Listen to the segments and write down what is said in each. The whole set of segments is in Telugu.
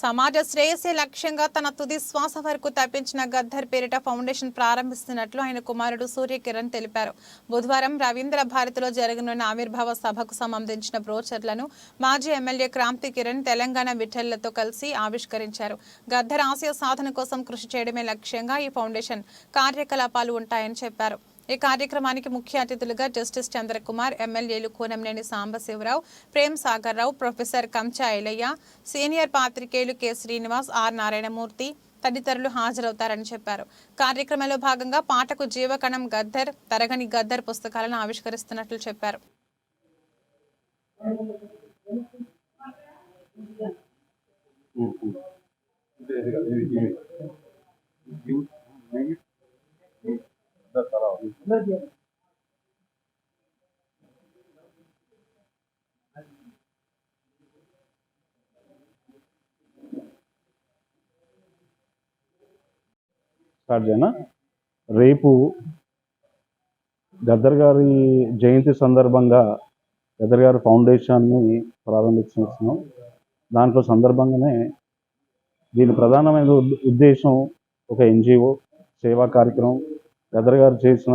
సమాజ శ్రేయస్సే లక్ష్యంగా తన తుది శ్వాస వరకు తప్పించిన గద్దర్ పేరిట ఫౌండేషన్ ప్రారంభిస్తున్నట్లు ఆయన కుమారుడు సూర్యకిరణ్ తెలిపారు. బుధవారం రవీంద్ర భారతిలో జరగనున్న ఆవిర్భావ సభకు సంబంధించిన బ్రోచర్లను మాజీ ఎమ్మెల్యే క్రాంతి కిరణ్ తెలంగాణ విఠల్లతో కలిసి ఆవిష్కరించారు. గద్దర్ ఆశయ సాధన కోసం కృషి చేయడమే లక్ష్యంగా ఈ ఫౌండేషన్ కార్యకలాపాలు ఉంటాయని చెప్పారు. ఈ కార్యక్రమానికి ముఖ్య అతిథులుగా జస్టిస్ చంద్రకుమార్ ఎమ్మెల్యేలు కూనంనేని సాంబశివరావు ప్రేమ్ సాగర్ రావు ప్రొఫెసర్ కంచా ఐలయ్య సీనియర్ పాత్రికేయులు కె. శ్రీనివాస్ ఆర్. నారాయణమూర్తి తదితరులు హాజరవుతారని చెప్పారు. కార్యక్రమంలో భాగంగా పాటకు జీవకణం గద్దర్ తరగని గద్దర్ పుస్తకాలను ఆవిష్కరిస్తున్నట్లు చెప్పారు. స్టార్ట్ చేయనా? రేపు గద్దర్ గారి జయంతి సందర్భంగా గద్దర్ గారి ఫౌండేషన్ని ప్రారంభించినాం దాంట్లో సందర్భంగానే దీని ప్రధానమైన ఉద్దేశం ఒక ఎన్జిఓ సేవా కార్యక్రమం గద్దర్ గారు చేసిన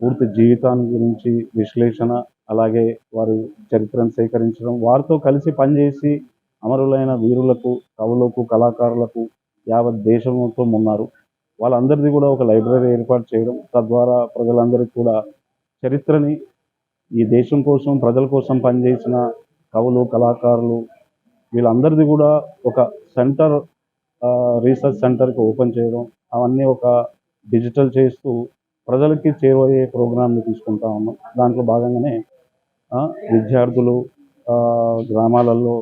పూర్తి జీవితాన్ని గురించి విశ్లేషణ అలాగే వారి చరిత్రను సేకరించడం వారితో కలిసి పనిచేసి అమరులైన వీరులకు కవులకు కళాకారులకు యావత్ దేశం ఉన్నారు వాళ్ళందరిది కూడా ఒక లైబ్రరీ ఏర్పాటు చేయడం తద్వారా ప్రజలందరికీ కూడా చరిత్రని ఈ దేశం కోసం ప్రజల కోసం పనిచేసిన కవులు కళాకారులు వీళ్ళందరిది కూడా ఒక సెంటర్ రీసెర్చ్ సెంటర్కి ఓపెన్ చేయడం అవన్నీ ఒక డిజిటల్ చేస్తూ ప్రజలకి చేరువయ్యే ప్రోగ్రాంని తీసుకుంటా ఉన్నాం. దాంట్లో భాగంగానే విద్యార్థులు గ్రామాలలో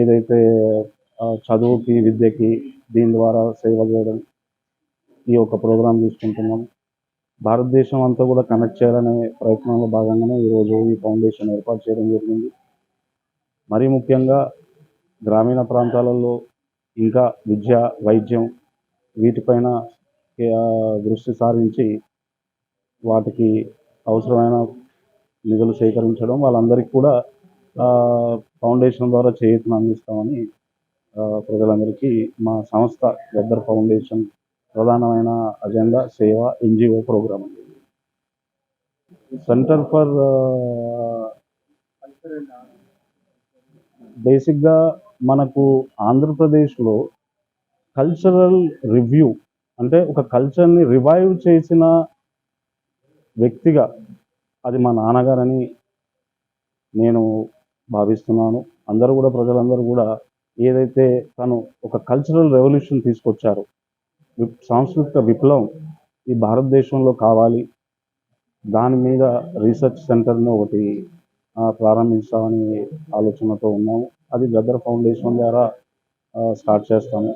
ఏదైతే చదువుకి విద్యకి దీని ద్వారా సేవ చేయడం ఈ యొక్క ప్రోగ్రాం తీసుకుంటున్నాం. భారతదేశం అంతా కూడా కనెక్ట్ చేయాలనే ప్రయత్నంలో భాగంగానే ఈరోజు ఈ ఫౌండేషన్ ఏర్పాటు చేయడం జరిగింది. మరీ ముఖ్యంగా గ్రామీణ ప్రాంతాలలో ఇంకా విద్య వైద్యం వీటిపైన దృష్టి సారించి వాటికి అవసరమైన నిధులు సేకరించడం వాళ్ళందరికీ కూడా ఫౌండేషన్ ద్వారా చేయూతను అందిస్తామని ప్రజలందరికీ మా సంస్థ గద్దర్ ఫౌండేషన్ ప్రధానమైన అజెండా సేవ ఎన్జిఓ ప్రోగ్రామ్ సెంటర్ ఫర్ బేసిక్గా మనకు ఆంధ్రప్రదేశ్లో కల్చరల్ రివ్యూ అంటే ఒక కల్చర్ని రివైవ్ చేసిన వ్యక్తిగా అది మా నాన్నగారని నేను భావిస్తున్నాను. అందరూ కూడా ప్రజలందరూ కూడా ఏదైతే తను ఒక కల్చరల్ రెవల్యూషన్ తీసుకొచ్చారో విప్ సాంస్కృతిక విప్లవం ఈ భారతదేశంలో కావాలి దాని మీద రీసెర్చ్ సెంటర్ని ఒకటి ఆ, ప్రారంభించామని ఆలోచనతో ఉన్నాము. అది గద్దర్ ఫౌండేషన్ ద్వారా స్టార్ట్ చేస్తాము.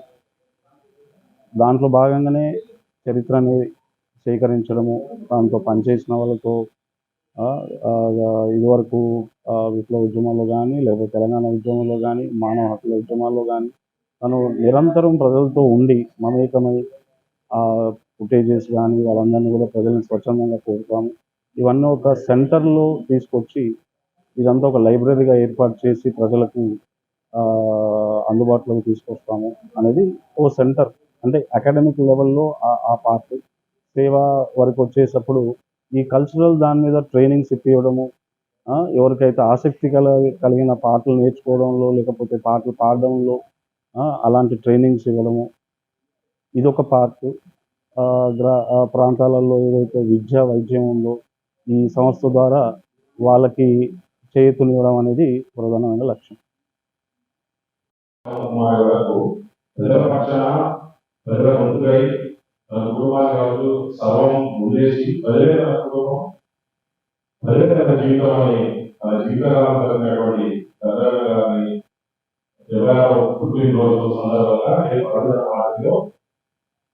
దాంట్లో భాగంగానే చరిత్రని సేకరించడము దాంతో పనిచేసిన వాళ్ళతో ఇదివరకు విప్లవ ఉద్యమాల్లో కానీ లేకపోతే తెలంగాణ ఉద్యమంలో కానీ మానవ హక్కుల ఉద్యమాల్లో కానీ తను నిరంతరం ప్రజలతో ఉండి మమేకమై ఫుటేజెస్ కానీ వాళ్ళందరినీ కూడా ప్రజలను స్వచ్ఛందంగా కోరుతాము. ఇవన్నీ ఒక సెంటర్లో తీసుకొచ్చి ఇదంతా ఒక లైబ్రరీగా ఏర్పాటు చేసి ప్రజలకు అందుబాటులోకి తీసుకొస్తాము అనేది ఓ సెంటర్. అంటే అకాడమిక్ లెవెల్లో ఆ- పార్ట్ సేవ వరకు వచ్చేటప్పుడు ఈ కల్చరల్ దాని మీద ట్రైనింగ్స్ ఇప్పించడము ఎవరికైతే ఆసక్తి కల కలిగిన పాటలు నేర్చుకోవడంలో లేకపోతే పాటలు పాడడంలో అలాంటి ట్రైనింగ్స్ ఇవ్వడము. ఇదొక పార్ట్ గ్రా ప్రాంతాలలో ఏదైతే విద్య వైద్యం ఉందో ఈ సంస్థ ద్వారా వాళ్ళకి చేతునివ్వడం అనేది ప్రధానమైన లక్ష్యం. ప్రజల పక్షాన ప్రజల ముందుకై తన కుటుంబాన్ని కావచ్చు సర్వం ముందేసి ప్రజలే తన కుటుంబం ప్రజలే తన జీవితం అని తన జీవితకాలం కలిగినటువంటి గద్దర్ గారిని ఇరవై ఆరో పుట్టినరోజు సందర్భంగా ఏర్పడిన పార్టీలో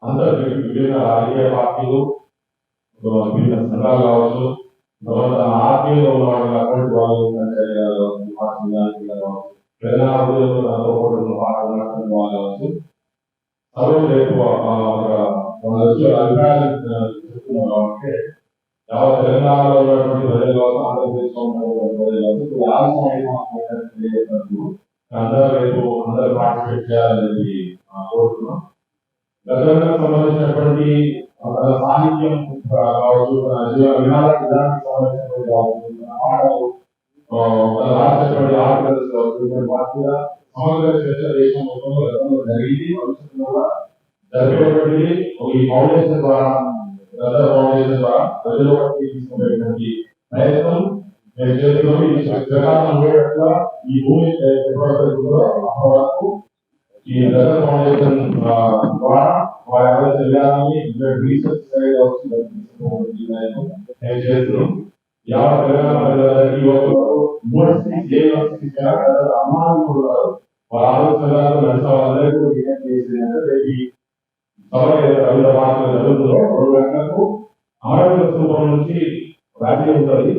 అందరు విభిన్న రాజకీయ పార్టీలు విభిన్న సంఘాలు కావచ్చు తర్వాత ఆర్మీలో ఉన్న వాళ్ళు అటువంటి వాళ్ళు పంచాయతీ కావచ్చు పార్టీ కావచ్చు తెలంగాణలో నాతో పాటు ఉన్న పాల్గొన్నటువంటి వాళ్ళు కావచ్చు సర్వం రేపు ఆ, ఒక మన వచ్చే అభిప్రాయాలు ఆ, చెప్తున్నాం కాబట్టి యావత్ తెలంగాణలో ఉన్నటువంటి ప్రజలు కావచ్చు ఆంధ్రప్రదేశ్లో ఉన్నటువంటి ప్రజలు కావచ్చు ఇప్పుడు ఆలస్యం అయిన తెలియజేసినట్టు అందరూ రేపు అందరూ పార్టిసిపేట్ చేయాలని ఆ, కోరుతున్నాం గతంలో సంబంధించినటువంటి మన సాహిత్యం ఆ, కావచ్చు మన జీవన విధాన విధానానికి సంబంధించినటువంటి కావచ్చు మన పాటలు ఆ, మన రాసినటువంటి ఆర్టికల్స్ కావచ్చు ఇటువంటి వాటి మీద సమగ్ర చర్చ దేశం మొత్తంలో గతంలో జరిగింది భవిష్యత్తులో కూడా జరిగేటువంటి ఒక ఈ ఫౌండేషన్ ద్వారా గత ఫౌండేషన్ ద్వారా ప్రజలు తీసుకునేటువంటి ప్రయత్నం మేము చేస్తున్నాం ఈ జగన్ ఈ భూమి వరకు ఈ గత ఫౌండేషన్ ద్వారా వారి ఎవరైతే విధానాన్ని రీసెర్చ్ ఆలోచనలు నడిచిన వాళ్ళందరికీ కూడా చేసేది ఈ సభ రవీంద్ర భారతిలో జరుగుతుందో రెండు గంటలకు అమరవీర స్థూపం నుంచి వ్యాధి ఉంటుంది.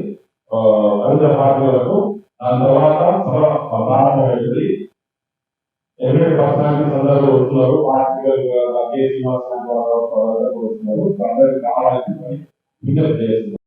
రవీంద్ర భారతి వరకు దాని తర్వాత సభ ప్రారంభమైంది. ఎమ్మెల్యే పర్సనాలిటీస్ అందరూ వస్తున్నారు. పార్టీ కే శ్రీనివాసరావు వస్తున్నారు. అందరికీ కావాలని విజ్ఞప్తి చేస్తున్నారు.